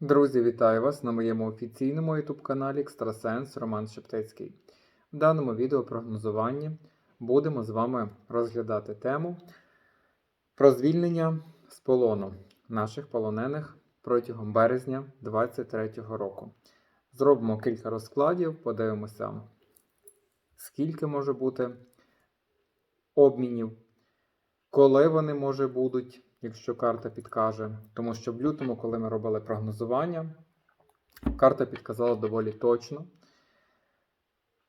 Друзі, вітаю вас на моєму офіційному YouTube каналі Екстрасенс Роман Шептицький. В даному відео прогнозуванні будемо з вами розглядати тему про звільнення з полону наших полонених протягом березня 2023 року. Зробимо кілька розкладів, подивимося, скільки може бути обмінів, коли вони може будуть, якщо карта підкаже. Тому що в лютому, коли ми робили прогнозування, карта підказала доволі точно.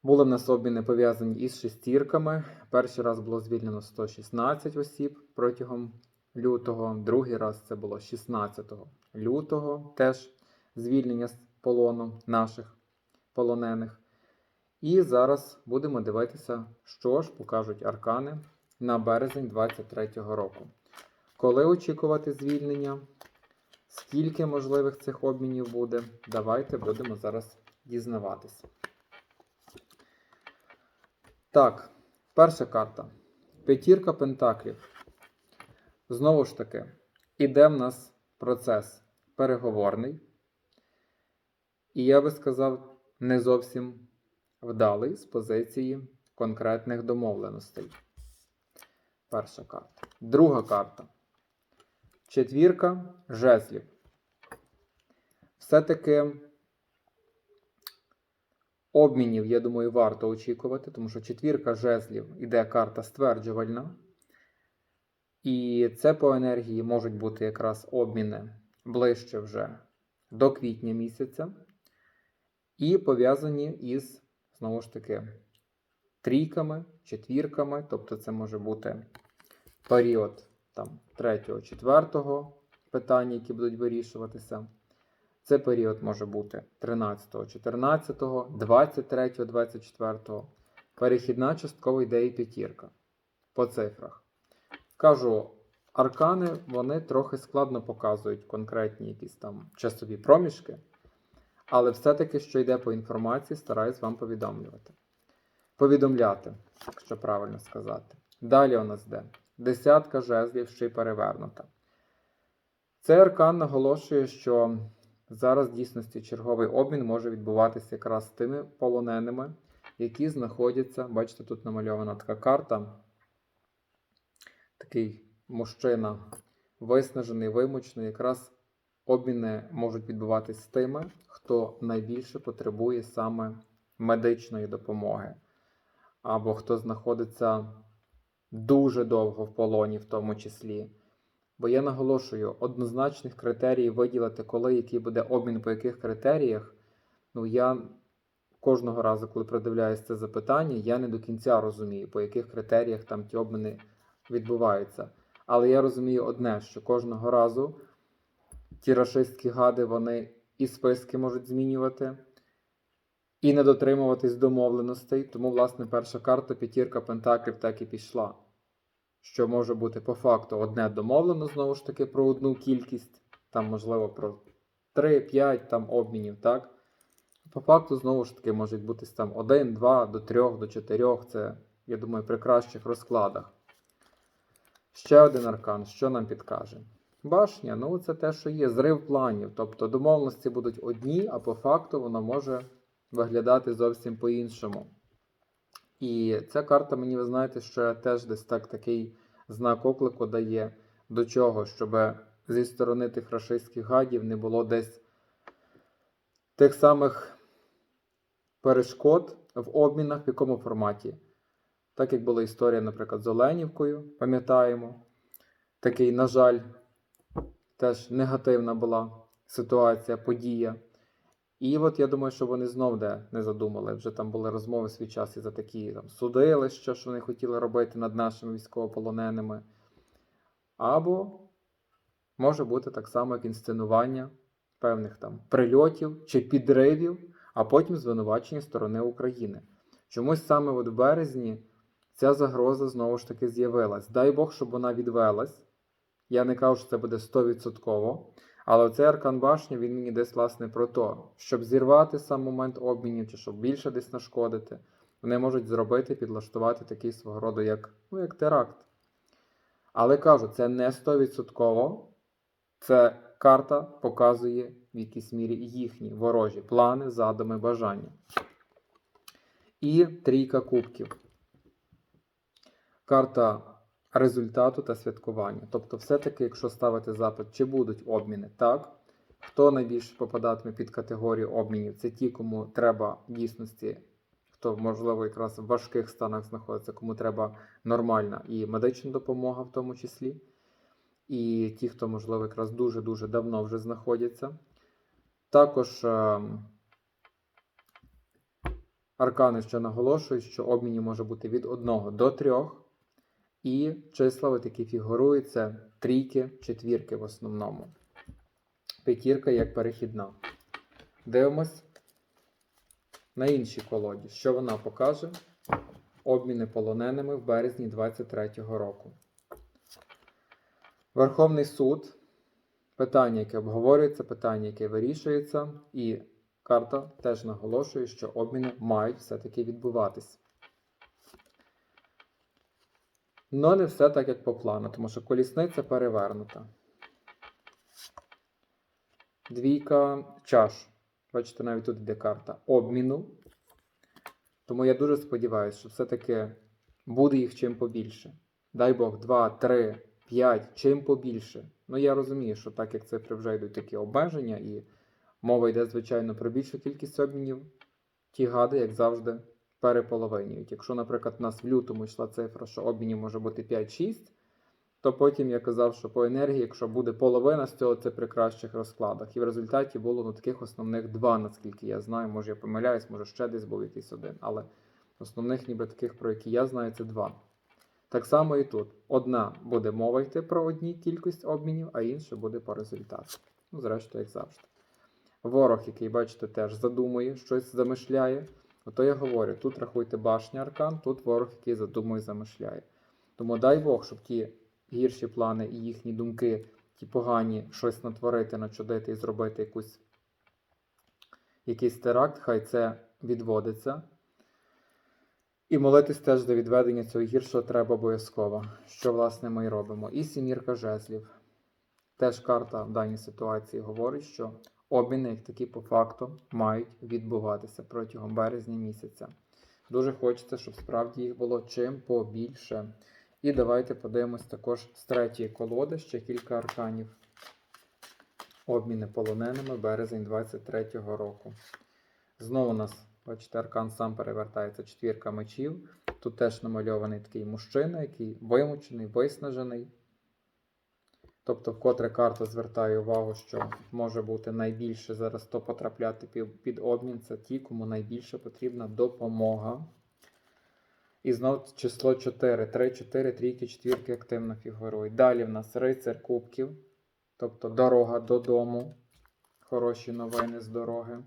Були в нас обміни пов'язані із шестірками. Перший раз було звільнено 116 осіб протягом лютого, другий раз це було 16 лютого, теж звільнення з полону наших полонених. І зараз будемо дивитися, що ж покажуть аркани на березень 2023 року. Коли очікувати звільнення? Скільки можливих цих обмінів буде? Давайте будемо зараз дізнаватися. Так, перша карта. П'ятірка пентаклів. Знову ж таки, іде в нас процес переговорний. І я би сказав, не зовсім вдалий з позиції конкретних домовленостей. Перша карта. Друга карта. Четвірка жезлів. Все-таки обмінів, я думаю, варто очікувати, тому що четвірка жезлів іде карта стверджувальна. І це по енергії можуть бути якраз обміни ближче вже до квітня місяця. І пов'язані із, знову ж таки, трійками, четвірками, тобто це може бути період там, 3-4 питання, які будуть вирішуватися. Це період може бути 13, 14, 23, 24. Перехідна часткова йде і п'ятірка по цифрах. Кажу, аркани вони трохи складно показують конкретні якісь там часові проміжки, але все-таки, що йде по інформації, стараюсь вам повідомлювати. Повідомляти, якщо правильно сказати. Далі у нас йде десятка жезлів ще й перевернута. Цей аркан наголошує, що зараз в дійсності черговий обмін може відбуватися якраз з тими полоненими, які знаходяться, бачите, тут намальована така карта. Такий мужчина виснажений, вимучений, якраз обміни можуть відбуватися з тими, хто найбільше потребує саме медичної допомоги, або хто знаходиться дуже довго в полоні, в тому числі. Бо я наголошую, однозначних критерій виділити, коли який буде обмін по яких критеріях. Ну, я кожного разу, коли придивляюся це запитання, я не до кінця розумію, по яких критеріях там ті обміни відбуваються. Але я розумію одне, що кожного разу ті рашистські гади вони і списки можуть змінювати, і не дотримуватись домовленостей. Тому, власне, перша карта п'ятірка Пентаклів так і пішла. Що може бути по факту одне домовлено, знову ж таки, про одну кількість, там, можливо, про 3-5 там обмінів, так? По факту, знову ж таки, можуть бути там 1, 2, до 3, до 4. Це, я думаю, при кращих розкладах. Ще один аркан, що нам підкаже? Башня, ну це те, що є, зрив планів. Тобто домовленості будуть одні, а по факту воно може виглядати зовсім по-іншому. І ця карта, мені, ви знаєте, що теж десь так такий знак оклику дає до чого, щоб зі сторони тих рашистських гадів не було десь тих самих перешкод в обмінах, в якому форматі. Так як була історія, наприклад, з Оленівкою, пам'ятаємо. Такий, на жаль, теж негативна була ситуація, подія. І от я думаю, що вони знов де не задумали. Вже там були розмови свій час і за такі там, судилища, що вони хотіли робити над нашими військовополоненими. Або може бути так само, як інсценування певних там прильотів чи підривів, а потім звинувачення сторони України. Чомусь саме от в березні ця загроза знову ж таки з'явилась. Дай Бог, щоб вона відвелась. Я не кажу, що це буде 100%. Але цей аркан башні, він мені десь, власне, про то, щоб зірвати сам момент обмінів, чи щоб більше десь нашкодити, вони можуть зробити, підлаштувати такий свого роду, як, ну, як теракт. Але кажу, це не 100%. Це карта показує в якійсь мірі їхні ворожі плани, задуми, бажання. І трійка кубків. Карта результату та святкування. Тобто, все-таки, якщо ставити запит, чи будуть обміни, так. Хто найбільше попадатиме під категорію обмінів? Це ті, кому треба в дійсності, хто, можливо, якраз в важких станах знаходиться, кому треба нормальна і медична допомога, в тому числі. І ті, хто, можливо, якраз дуже-дуже давно вже знаходяться. Також е, аркани ще наголошують, що обмінів може бути від 1 до 3. І числа, от які фігурують, це трійки, четвірки в основному. П'ятірка як перехідна. Дивимось на іншій колоді, що вона покаже. Обміни полоненими в березні 2023 року. Верховний суд. Питання, яке обговорюється, питання, яке вирішується, і карта теж наголошує, що обміни мають все-таки відбуватись. Но не все так, як по плану, тому що колісниця перевернута. Двійка чаш. Бачите, навіть тут йде карта обміну. Тому я дуже сподіваюся, що все-таки буде їх чим побільше. Дай Бог, 2, 3, 5, чим побільше. Ну я розумію, що так як цифри вже йдуть такі обмеження, і мова йде, звичайно, про більшу кількість обмінів, ті гади, як завжди, переполовинюють. Якщо, наприклад, у нас в лютому йшла цифра, що обмінів може бути 5-6, то потім я казав, що по енергії, якщо буде половина з цього, це при кращих розкладах. І в результаті було ну, таких основних два, наскільки я знаю. Може я помиляюсь, може ще десь був якийсь один. Але основних, ніби таких, про які я знаю, це два. Так само і тут. Одна буде мова йти про одні кількість обмінів, а інша буде по результату. Ну, зрештою, як завжди. Ворог, який, бачите, теж задумує, щось замишляє. Ото я говорю, тут рахуйте башня аркан, тут ворог, який задумує, замишляє. Тому дай Бог, щоб ті гірші плани і їхні думки, ті погані, щось натворити, начудити і зробити якусь, якийсь теракт, хай це відводиться. І молитись теж до відведення цього гіршого треба обов'язково, що, власне, ми і робимо. І сімірка жезлів. Теж карта в даній ситуації говорить, що обміни, як такі по факту, мають відбуватися протягом березня місяця. Дуже хочеться, щоб справді їх було чим побільше. І давайте подивимось також з третьої колоди ще кілька арканів. Обміни полоненими березень 23-го року. Знову у нас, бачите, аркан сам перевертається четвірка мечів. Тут теж намальований такий мужчина, який вимучений, виснажений. Тобто, вкотре карта звертає увагу, що може бути найбільше зараз хто потрапляти під обмін. Це ті, кому найбільше потрібна допомога. І знов число 4. 3, 4, трійки, четвірки активно фігурують. Далі в нас рицар кубків, тобто дорога додому. Хороші новини з дороги.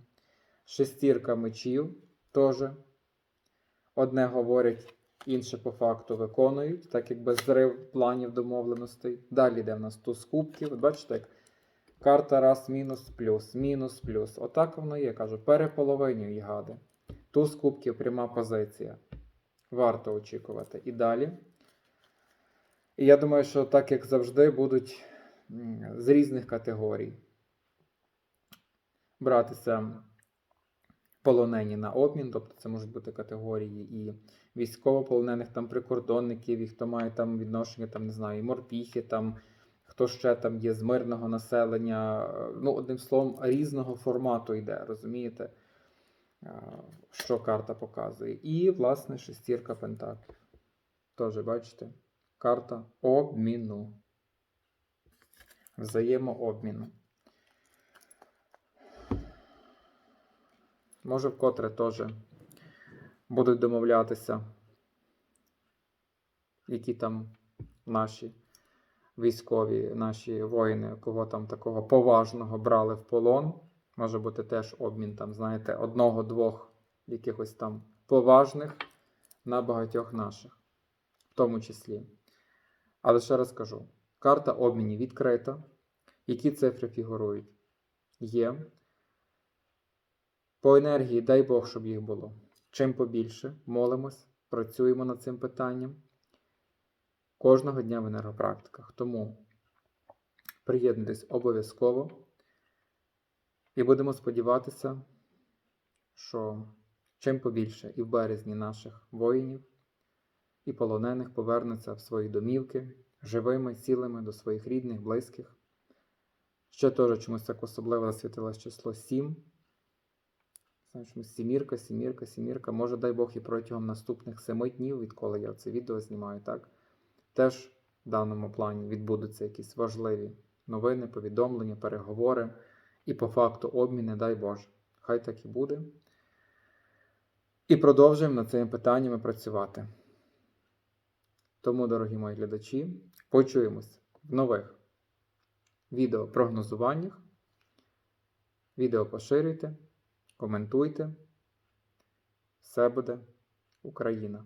Шестірка мечів теж. Одне говорять, інше по факту виконують, так якби зрив планів домовленостей. Далі йде в нас туз кубків. От бачите, як карта раз, мінус, плюс, мінус, плюс. Отак воно є, кажу, переполовинюють гади. Туз кубків пряма позиція. Варто очікувати. І далі. І я думаю, що так як завжди будуть з різних категорій братися полонені на обмін, тобто це можуть бути категорії і військовополонених, там прикордонників, і хто має там відношення, там, не знаю, і морпіхи, там, хто ще там є з мирного населення. Ну, одним словом, різного формату йде, розумієте? Е, що карта показує. І, власне, шестірка пентаклів. Теж, бачите, карта обміну. Взаємообміну. Може, вкотре теж будуть домовлятися, які там наші військові, наші воїни, кого там такого поважного брали в полон. Може бути теж обмін, там, знаєте, одного-двох якихось там поважних на багатьох наших, в тому числі. Але ще раз кажу: карта обмінів відкрита. Які цифри фігурують? Є. По енергії, дай Бог, щоб їх було. Чим побільше, молимось, працюємо над цим питанням. Кожного дня в енергопрактиках. Тому Приєднуйтесь обов'язково. І будемо сподіватися, що чим побільше і в березні наших воїнів і полонених повернуться в свої домівки живими, цілими до своїх рідних, близьких. Ще теж чомусь так особливо засвітилось число 7. Знаю, сімірка, сімірка, сімірка. Може, дай Бог, і протягом наступних семи днів, відколи я це відео знімаю, так? Теж в даному плані відбудуться якісь важливі новини, повідомлення, переговори і по факту обміни, дай Боже. Хай так і буде. І продовжуємо над цими питаннями працювати. Тому, дорогі мої глядачі, почуємось в нових відеопрогнозуваннях. Відео поширюйте, коментуйте. Все буде Україна!